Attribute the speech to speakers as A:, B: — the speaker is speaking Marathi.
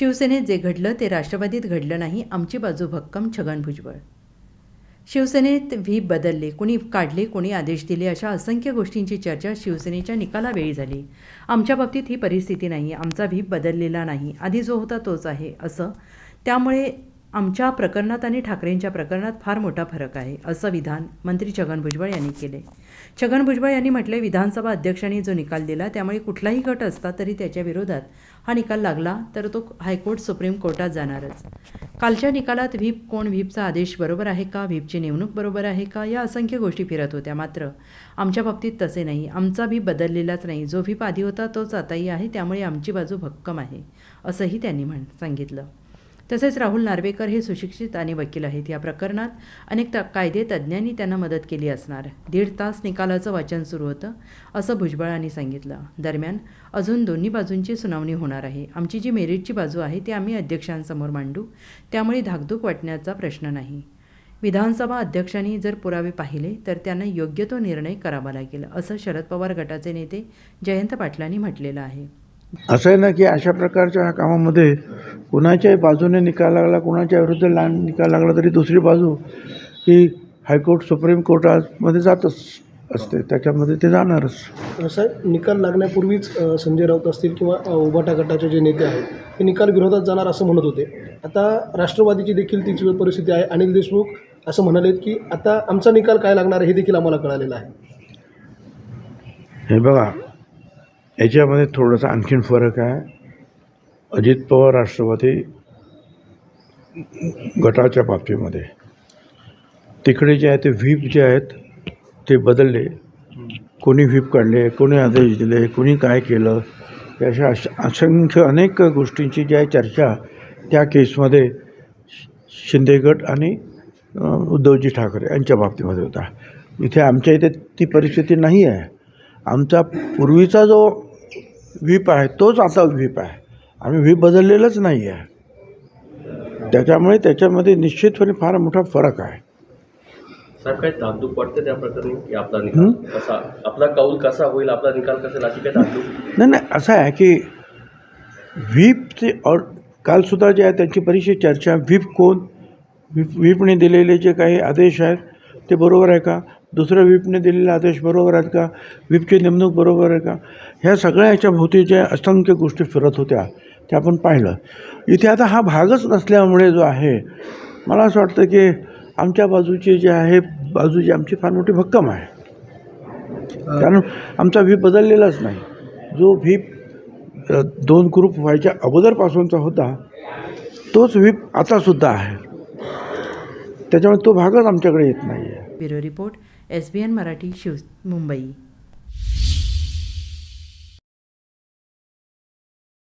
A: शिवसेनेत जे घडलं ते राष्ट्रवादीत घडलं नाही आमची बाजू भक्कम छगन भुजबळ शिवसेनेत व्हीप बदलले कुणी काढले कोणी आदेश दिले अशा असंख्य गोष्टींची चर्चा शिवसेनेच्या निकालावेळी झाली. आमच्या बाबतीत ही परिस्थिती नाही आमचा व्हीप बदललेला नाही आधी जो होता तोच आहे असं त्यामुळे आमच्या प्रकरणात आणि ठाकरेंच्या प्रकरणात फार मोठा फरक आहे असं विधान मंत्री छगन भुजबळ यांनी केले छगन भुजबळ यांनी म्हटले विधानसभा अध्यक्षांनी जो निकाल दिला त्यामुळे कुठलाही गट असता तरी त्याच्या विरोधात हा निकाल लागला तर तो हायकोर्ट सुप्रीम कोर्टात जाणारच. कालच्या निकालात व्हीप कोण व्हीपचा आदेश बरोबर आहे का व्हीपची नेमणूक बरोबर आहे का या असंख्य गोष्टी फिरत होत्या. मात्र आमच्या बाबतीत तसे नाही. आमचा व्हीप बदललेलाच नाही. जो व्हीप आधी होता तोच आताही आहे त्यामुळे आमची बाजू भक्कम आहे असंही त्यांनी म्हण सांगितलं. तसेच राहुल नार्वेकर हे सुशिक्षित आणि वकील आहेत. या प्रकरणात अनेक त कायदे तज्ज्ञांनी त्यांना मदत केली असणार. दीड तास निकालाचं वाचन सुरू होतं असं भुजबळांनी सांगितलं. दरम्यान अजून दोन्ही बाजूंची सुनावणी होणार आहे. आमची जी मेरिटची बाजू आहे ती आम्ही अध्यक्षांसमोर मांडू. त्यामुळे धाकधूक वाटण्याचा प्रश्न नाही. विधानसभा अध्यक्षांनी जर पुरावे पाहिले तर त्यांना योग्य तो निर्णय करावा लागेल असं शरद पवार गटाचे नेते जयंत पाटलांनी म्हटलेलं आहे.
B: असं आहे ना की अशा प्रकारच्या ह्या कामामध्ये कुणाच्याही बाजूने निकाल लागला कुणाच्या विरुद्ध लहान निकाल लागला तरी दुसरी बाजू ही हायकोर्ट सुप्रीम कोर्टामध्ये जातच असते. त्याच्यामध्ये ते जाणारच.
C: साहेब निकाल लागण्यापूर्वीच संजय राऊत असतील किंवा उभाटा गटाचे जे नेते आहेत हे निकाल विरोधात जाणार असं म्हणत होते. आता राष्ट्रवादीची देखील तीच परिस्थिती आहे. अनिल देशमुख असं म्हणालेत की आता आमचा निकाल काय लागणार हे देखील आम्हाला कळालेलं आहे.
B: हे बघा याच्यामध्ये थोडासा आणखीन फरक आहे. अजित पवार राष्ट्रवादी गटाच्या बाबतीमध्ये. तिकडे जे आहे ते व्हीप जे आहेत ते बदलले. कोणी व्हीप काढले कोणी आदेश दिले कोणी काय केलं अशा अश असंख्य अनेक गोष्टींची जी आहे चर्चा त्या केसमध्ये शिंदे गट आणि उद्धवजी ठाकरे यांच्या बाबतीमध्ये होता. इथे आमच्या इथे ती परिस्थिती नाही आहे. आमचा पूर्वीचा जो व्हीप आहे तोच आता व्हीप आहे. आम्ही व्हीप बदललेलाच नाही आहे. त्याच्यामुळे त्याच्यामध्ये निश्चितपणे फार मोठा फरक आहे.
D: साहेब काय धाकधूक वाटते त्या प्रकरणी की आपला निकाल कसा आपला कौल कसा होईल आपला निकाल कसा अशी काय धाकधूक
B: नाही नाही असं आहे की व्हीपचे और कालसुद्धा जे आहे त्यांची बरीचशी चर्चा. व्हीप कोण? व्हीप व्हीपने दिलेले जे काही आदेश आहेत ते बरोबर आहे का? दुसऱ्या व्हीपने दिलेले आदेश बरोबर आहेत का? व्हीपची नेमणूक बरोबर आहे का? ह्या सगळ्या ह्याच्या भोवतीच्या असंख्य गोष्टी फिरत होत्या त्या आपण पाहिलं. इथे आता हा भागच नसल्यामुळे जो आहे मला असं वाटतं की आमच्या बाजूची जे आहे बाजू जी आमची फार मोठी भक्कम आहे. कारण आमचा व्हीप बदललेलाच नाही. जो व्हीप दोन ग्रुप व्हायच्या अगोदरपासूनचा होता तोच व्हीप आतासुद्धा आहे. त्याच्यामुळे तो भागच आमच्याकडे येत नाही आहे
A: bureau report S B N Marathi Shiv Mumbai.